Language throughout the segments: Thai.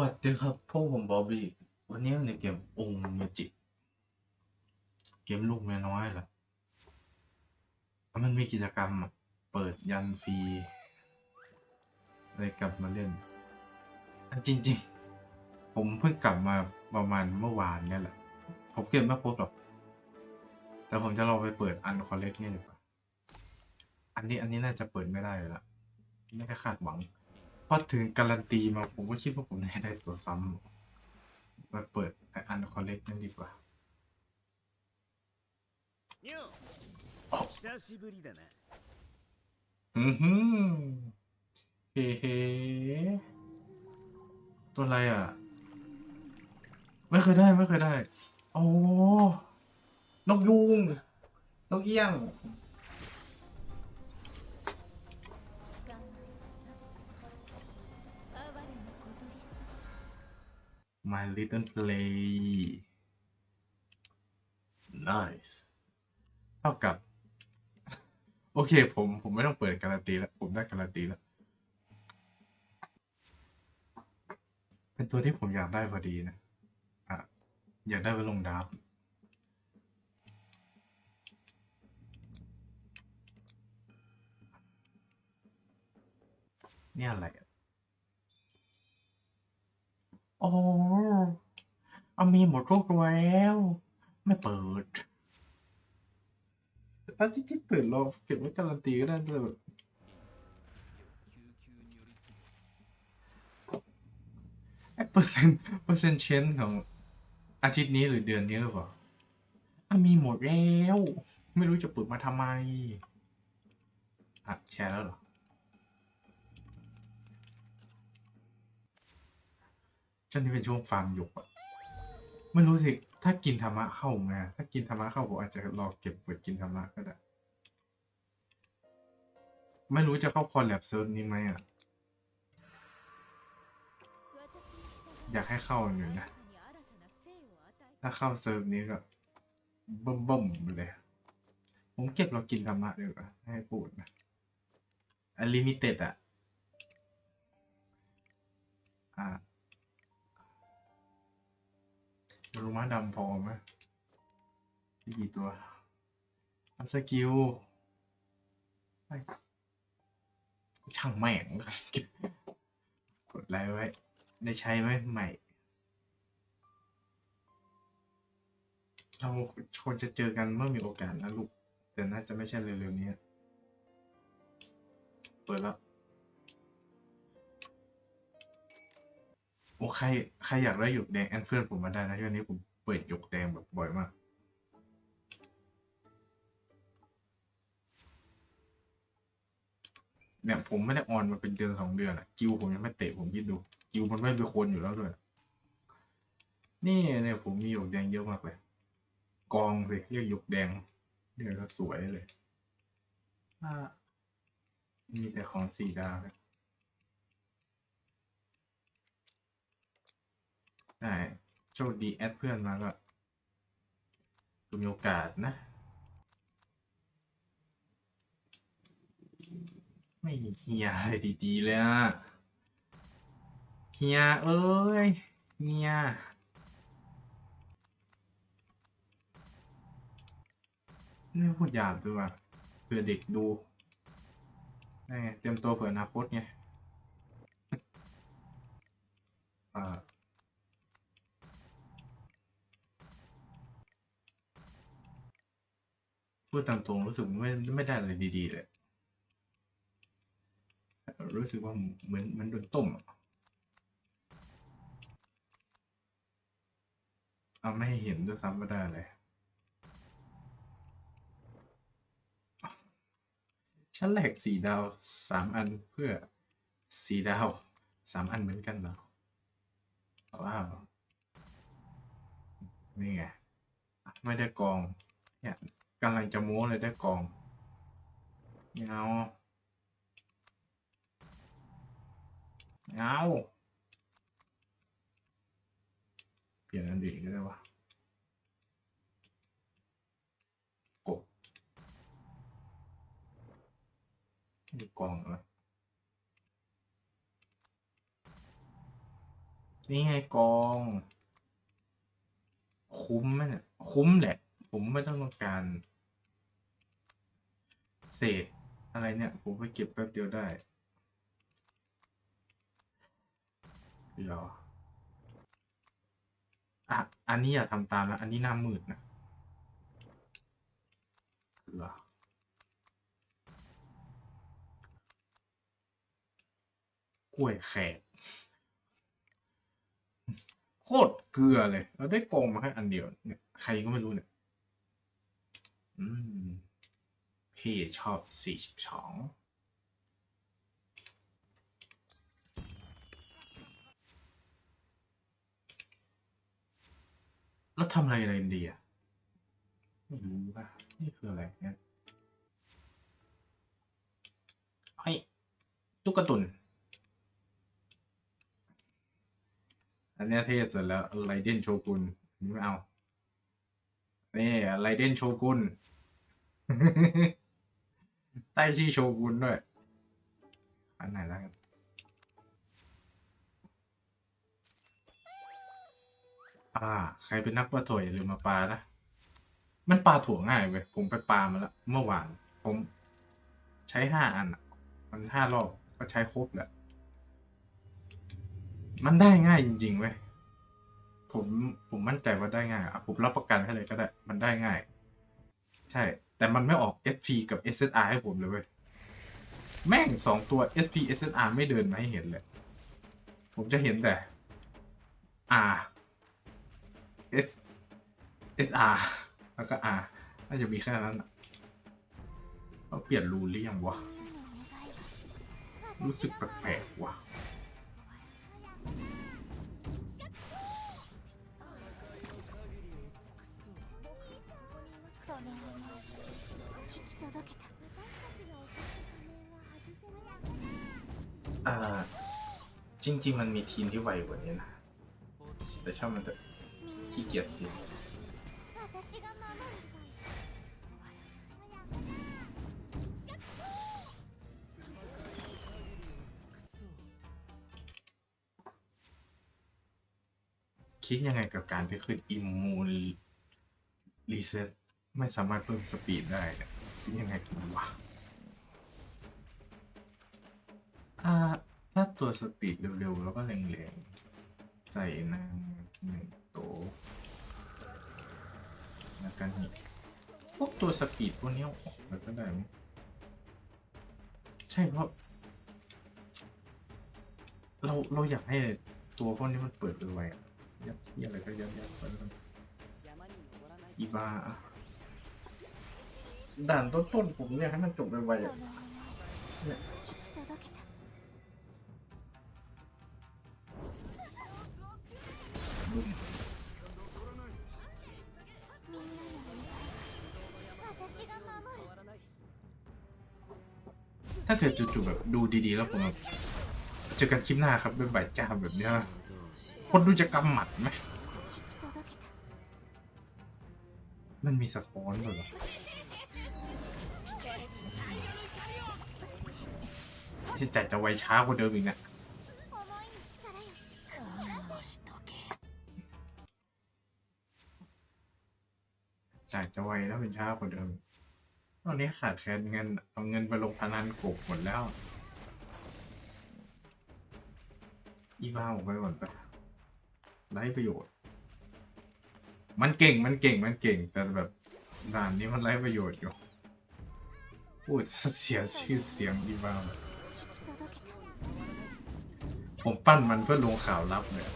วัสดีครับพวกผมบอบบี้วันนี้ในเกมองค์เมจิกเกมลูกเมียน้อยแหละมันมีกิจกรรมเปิดยันฟรีเลยกลับมาเล่นอันจริง ๆ ผมเพิ่งกลับมาประมาณเมื่อวานเนี่ยแหละ ผมเก็บไม่ครบหรอก แต่ผมจะลองไปเปิดอันคอลเลกเนี่ยดีกว่าอันนี้อันนี้น่าจะเปิดไม่ได้เลยละไม่ได้คาดหวัง พอถึงการันตีมาผมก็คิดว่าผมได้ได้ตัวซ้ำมาเปิดอันคอลเลกนั่นดีกว่าอือฮึเฮ้ฮตัวอะไรอะ ไม่เคยได้ไม่เคยได้ โอ้ นกยุงนกเอี้ยง My little play nice เท่ากับ โอเคผมผมไม่ต้องเปิดการันตีแล้ว ผมได้การันตีแล้ว เป็นตัวที่ผมอยากได้พอดีนะอะอยากได้ไปลงดาบเนี่ยอะไร โอ้เอามีหมดทุกตัวแล้ว ไม่เปิดถ้าจิ๊ดเปิดลองเก็บไว้การันตีก็ได้แต่แบบไอ้เปอร์เซ็นต์เปอร์เซ็นต์เชนของอาทิตย์นี้หรือเดือนนี้หรือเปล่าอะมีหมดแล้ว ไม่รู้จะเปิดมาทำไมอะแชร์แล้วเหรอ ช่วงนี้เป็นช่วงฟาร์มหยกอะไม่รู้สิ ถ้ากินธรรมะเข้าไงถ้ากินธรรมะเข้าผมอาจจะรอเก็บเปิดกินธรรมะก็ได้ ไม่รู้จะเข้าคอลแลบเซิร์ฟนี้ไหมอะอยากให้เข้าอยู่นะ ถ้าเข้าเซิร์ฟนี้ก็บิ่มบ่มเลย ผมเก็บเรากินธรรมะดีกว่าให้พูดนะอลิมิเต็ดอะอ่า รูม้าดำพอไหมมีกี่ตัวอัพสกิลช่างแม่งกดไลค์ไว้ ได้ใช้ไหมใหม่ เราควรจะเจอกันเมื่อมีโอกาสนะลูก แต่น่าจะไม่ใช่เร็วๆนี้ เปิดแล้ว โอ้ใครใครอยากได้หยกแดงแอนเพื่อนผมมาได้นะช่วงนี้ผมเปิดหยกแดงแบบบ่อยมาก เนี่ยผมไม่ได้ออนมาเป็นเดือนสองเดือนอะกิวผมยังไม่เตะผมคิดดู กิวมันไม่เป็นคนอยู่แล้วด้วย นี่เนี่ยผมมีหยกแดงเยอะมากเลย กองสิเรียกหยกแดงเรียกก็สวยเลยอ่ามีแต่ของสีดาว ครับใช่โชคดีแอดเพื่อนมาก็คุณมีโอกาสนะ ไม่มีเฮียอะไรดีๆเลยอะเฮียเอ้ยเฮียนี่พูดหยาบด้วยเผื่อเด็กดูนี่เตรียมตัวเผื่ออนาคตไง อ่า พูดตามตรงรู้สึกไม่ไม่ได้อะไรดีๆเลย รู้สึกว่าเหมือนมันโดนต้มเอาไม่เห็นด้วยซ้ำไม่ได้เลย ฉันแหลกสี่ดาวสามอันเพื่อสี่ดาวสามอันเหมือนกันเหรอว้าวนี่ไง ไม่ได้กองเนี่ย กำลังจะโม้เลยได้กองเงาเงาเปลี่ยนอันอื่นก็ได้วะกบมีกองเหรนี่ไงกอง คุ้มไหมเนี่ยคุ้มแหละ ผมไม่ต้องการ เศษอะไรเนี่ย ผมไปเก็บแป๊บเดียวได้เดี๋ยวอะอันนี้อย่าทำตามนะอันนี้หน้ามืดนะเหรอกล้วยแขกโคตรเกลือเลย เราได้กองมาแค่อันเดียวเนี่ยใครก็ไม่รู้เนี่ย อืม พี่ชอบสี่สิบสองแล้วทำอะไรอะไรดีอะไม่รู้ป่ะ นี่คืออะไรเนี่ยไอ้ตุ๊กตุนอันนี้เท่สุดแล้วไรเดนโชกุนนนี้ไม่เอา นี่ไรเดนโชกุน ใต้ชื่อโชกุนด้วย อันไหนแล้วกันอ่า ใครเป็นนักปลาถั่วอย่าลืมมาปลานะ มันปลาถั่วง่ายเว้ย ผมไปปลามาแล้วเมื่อวาน ผมใช้ห้าอันมันห้ารอบก็ใช้ครบแหละ มันได้ง่ายจริงๆเว้ย ผมผมมั่นใจว่าได้ง่ายอะผมรับประกันให้เลยก็ได้ มันได้ง่าย ใช่ แต่มันไม่ออก SP กับ SSR ให้ผมเลยเว้ย แม่งสองตัว SP SSR ไม่เดินมาให้เห็นเลย ผมจะเห็นแต่ R S SR แล้วก็ R น่าจะมีแค่นั้นต้องเปลี่ยนรูนหรือยังวะ รู้สึกแปลกๆว่ะ 届けた อ่า จริง ๆ มันมีทีมที่ไวกว่านี้นะ แต่ช่างมันเถอะขี้เกียจจริง 私が守る คิดยังไงกับการที่ขึ้นอิมมูนรีเซ็ตไม่สามารถเพิ่มสปีดได้เนี่ย คิดยังไงของมันวะถ้าถ้าตัวสปีดเร็วๆ แล้วก็แรงๆ ใส่นางหนึ่งโตนะกันนี่พวกตัวสปีดพวกนี้ออกแล้วก็ได้ไหมใช่เพราะ เราเราอยากให้ตัวพวกนี้มันเปิดไปไวอะยัดที่อะไรก็ยัดยัดไปแล้วอีบา ด่านต้นๆผมเนี่ยให้มันจบไวๆอ่เนี่ยถ้าเกิดจู่ๆแบบดูดีๆ แล้วผมเจอกันคลิปหน้าครับเป็นใบจ้าแบบนี้ยคนดูจะกำหมัดไหมมันมีสะท้อนด้วยหรอ ที่จัดจะไวช้ากว่าเดิมอีกนะจัดจะไวแล้วเป็นช้ากว่าเดิมตอนนี้ขาดแคลนเงินเอาเงินไปลงพนันกบหมดแล้ว อีบ้าออกไปหมดไปไร้ประโยชน์ มันเก่งมันเก่งมันเก่งแต่แบบด่านนี้มันไร้ประโยชน์อยู่พูดเสียชื่อเสียงอีบ้า ผมปั้นมันเพื่อลงข่าวลับเนี่ย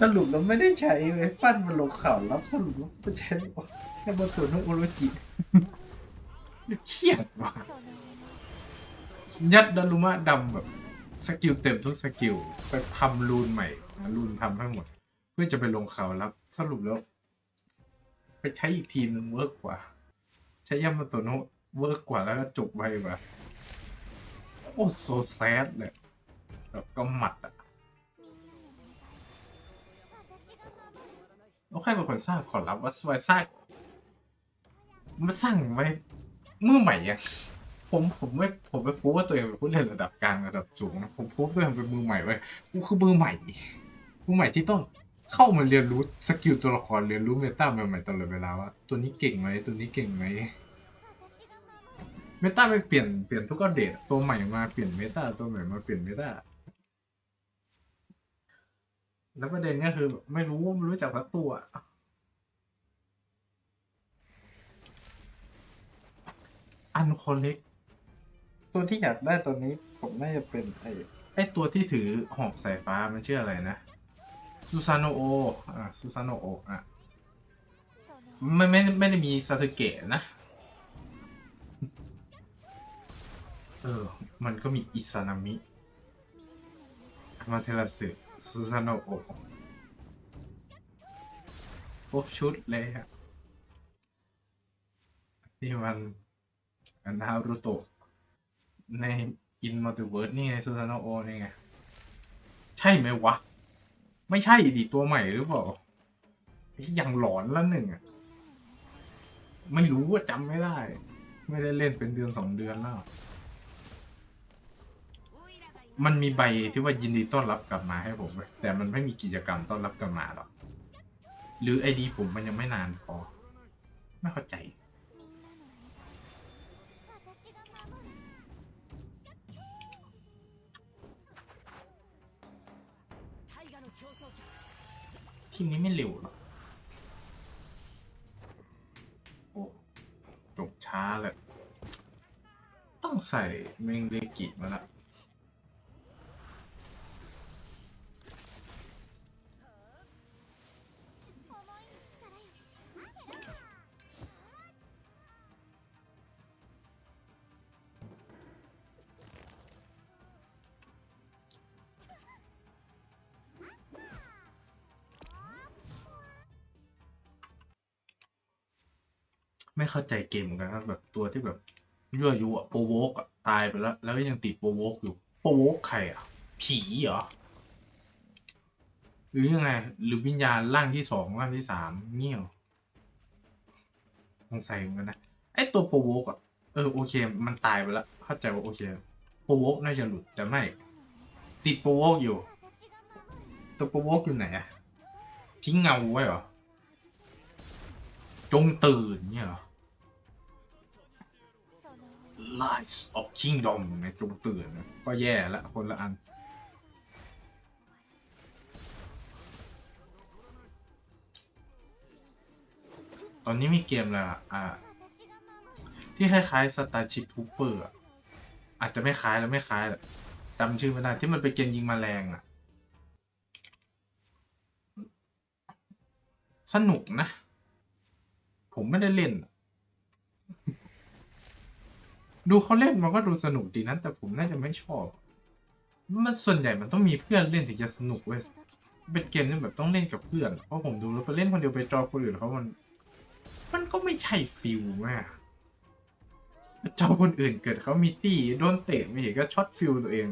สรุปเราไม่ได้ใช้เลยปั้นมันลงข่าวลับสรุปเราไปใช้แค่บนตัวนกโอโรจิเขี่ยดว่ะยัดดารุมะดำแบบสกิลเต็มทุกสกิลไปทำรูนใหม่รูนทำทั้งหมด เพื่อจะไปลงข่าวลับสรุปแล้ว ไปใช้อีกทีนึงเวิร์กกว่า ใช้ยามาโตโนะเวิร์กกว่าแล้วก็จบไปว่ะ โอ้โซแซดเลยแบบก็หมัดอะแล้วใครเป็นคนสร้างขอรับว่าสวยสร้างมันสร้างไว้เมื่อใหม่อะผมผมไม่ผมไม่พูดว่าตัวเองเป็นผู้เล่นระดับกลางระดับสูงนะผมพูดตัวเองเป็นมือใหม่ไว้กูคือมือใหม่มือใหม่ที่ต้องเข้ามาเรียนรู้สกิลตัวละครเรียนรู้เมตาใหม่ๆตลอดเวลาว่าตัวนี้เก่งไหมตัวนี้เก่งไหม เมตาไปเปลี่ยนเปลี่ยนทุกอัปเดตตัวใหม่มาเปลี่ยนเมตาตัวใหม่มาเปลี่ยนเมตาแล้วประเด็นก็คือไม่รู้ไม่รู้จักสักตัวอันคอเล็กตัวที่อยากได้ตัวนี้ผมน่าจะเป็นไอ้ไอ้ตัวที่ถือหอกสายฟ้ามันชื่ออะไรนะซูซานโออะซูซานโออะไม่ไม่ไม่ได้มีซาสึเกะนะ ออ มันก็มีอิซานามิ มาเทราสึซูซานโอโอครบชุดเลยฮะนี่มันนารุโตะในอินมัลติเวิร์สนี่ไงซูซานโอนี่ไง ใช่ไหมวะ ไม่ใช่ดิตัวใหม่หรือเปล่ายังหลอนละหนึ่งอะ ไม่รู้ว่าจำไม่ได้ ไม่ได้เล่นเป็นเดือนสองเดือนแล้ว มันมีใบที่ว่ายินดีต้อนรับกลับมาให้ผมแต่มันไม่มีกิจกรรมต้อนรับกลับมาหรอกหรือไอดีผมมันยังไม่นานพอไม่เข้าใจ ทีนี้ไม่เร็วหรอกโอ้จบช้าเลย ต้องใส่เมงเลกิมาละ ไม่เข้าใจเกมเหมือนกันครัแบบตัวที่แบบยั่วยุอะโปโวกอะตายไปแล้ว แล้วยังติดโปโวกอยู่โปโวกใครอะผีเหรอหรือยังไง หรือวิญญาณร่างที่สองร่างที่สามเงี้ยวสงสัยเหมือนกันนะไอตัวโปโวกอะเออโอเค มันตายไปแล้วเข้าใจว่าโอเคโปโวกน่าจะหลุดแต่ไม่ ติดโปโวกอยู่ตัวโปโวกอยู่ไหนอะทิ้งเงาไว้เหรอจงตื่นเนี่ยเหรอ Lies of Kingdom นะจงตือนะก็แย่ละคนละอัน ตอนนี้มีเกมละอะ ที่คล้ายๆ Starship Trooper อะอาจจะไม่คล้ายแล้วไม่คล้ายจำชื่อไม่ได้ที่มันเป็นเกมยิงมาแรงอะสนุกนะ ผมไม่ได้เล่น ดูเขาเล่นมันก็ดูสนุกดีนะแต่ผมน่าจะไม่ชอบ มันส่วนใหญ่มันต้องมีเพื่อนเล่นถึงจะสนุกเว้ยเป็นเกมที่แบบต้องเล่นกับเพื่อน เพราะผมดูแล้วไปเล่นคนเดียวไปจอคนอื่นเขามัน มันก็ไม่ใช่ฟิลมากจอคนอื่นเกิดเขามีตีโดนเตะมีก็ช็อตฟิลตัวเอง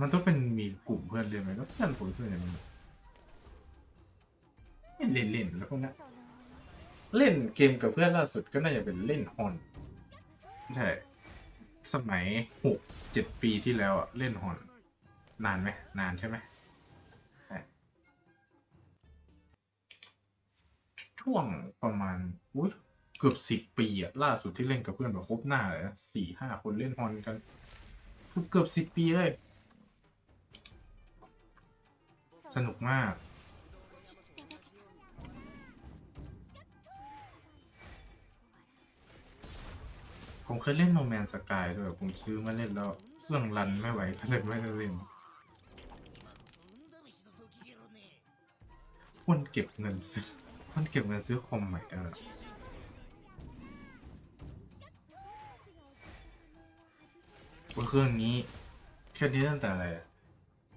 มันต้องเป็นมีกลุ่มเพื่อนเล่นไหมก็เพื่อนผมส่วนใหญ่มันเล่นเล่นแล้วก็กนั้น เล่นเกมกับเพื่อนล่าสุดก็น่าจะเป็นเล่นฮอน ใช่ สมัยหกเจ็ดปีที่แล้วอะเล่นฮอน นานไหมนานใช่ไหมช่วงประมาณอุ๊ยเกือบสิบปีอะล่าสุดที่เล่นกับเพื่อนแบบครบหน้าเลยสี่ห้าคนเล่นฮอนกันเกือบเกือบสิบปีเลย สนุกมาก ผมเคยเล่นโนแมนสกายด้วย ผมซื้อมาเล่นแล้วเครื่องรันไม่ไหวก็เลยไม่ได้เล่นควรเก็บเงินซื้อมันเก็บเงินซื้อคอมใหม่กันแล้วว่าเครื่องนี้เครื่องนี้ตั้งแต่อะไร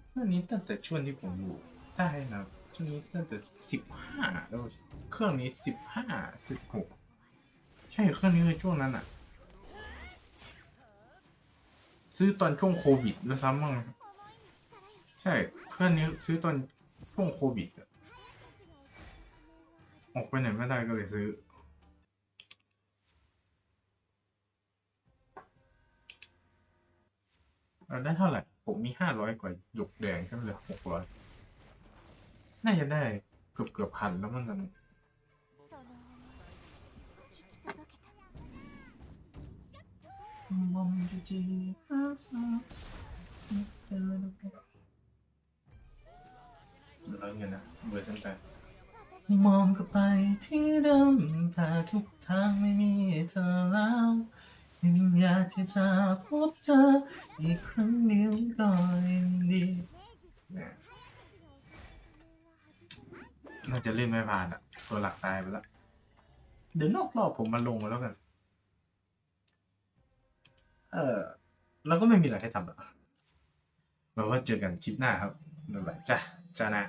เครื่องนี้ตั้งแต่ช่วงที่ผมอยู่ใต้นะช่วงนี้ตั้งแต่สิบห้าแล้วเครื่องนี้สิบห้าสิบหกใช่เครื่องนี้คือช่วงนั้นอะ ซื้อตอนช่วงโควิดด้วยซ้ำมั้งใช่เครื่องนี้ซื้อตอนช่วงโควิดออกไปไหนไม่ได้ก็เลยซื้อเราได้เท่าไหร่ ผมมีห้าร้อยกว่าหยกแดงขึ้นเลยหกร้อยน่าจะได้เกือบเกือบพันแล้วมั้งตอน มองจีจีอาซาแล้วเงี้ยนะเบอร์ตั้งแต่私มองกลับไปที่เดิมถ้าทุกทางไม่มีเธอแล้วยังอยากที่จะพบเธออีกครั้งเดียวก็ยังดีเนี่ยน่าจะเล่นไม่ผ่านอะตัวหลักตายไปแล้ว เดี๋ยวนอกรอบผมมาลงมาแล้วกัน เออเราก็ไม่มีอะไรให้ทำหรอกเราว่าเจอกันคลิปหน้าครับบ๊ายบายจ้ะจ้านะ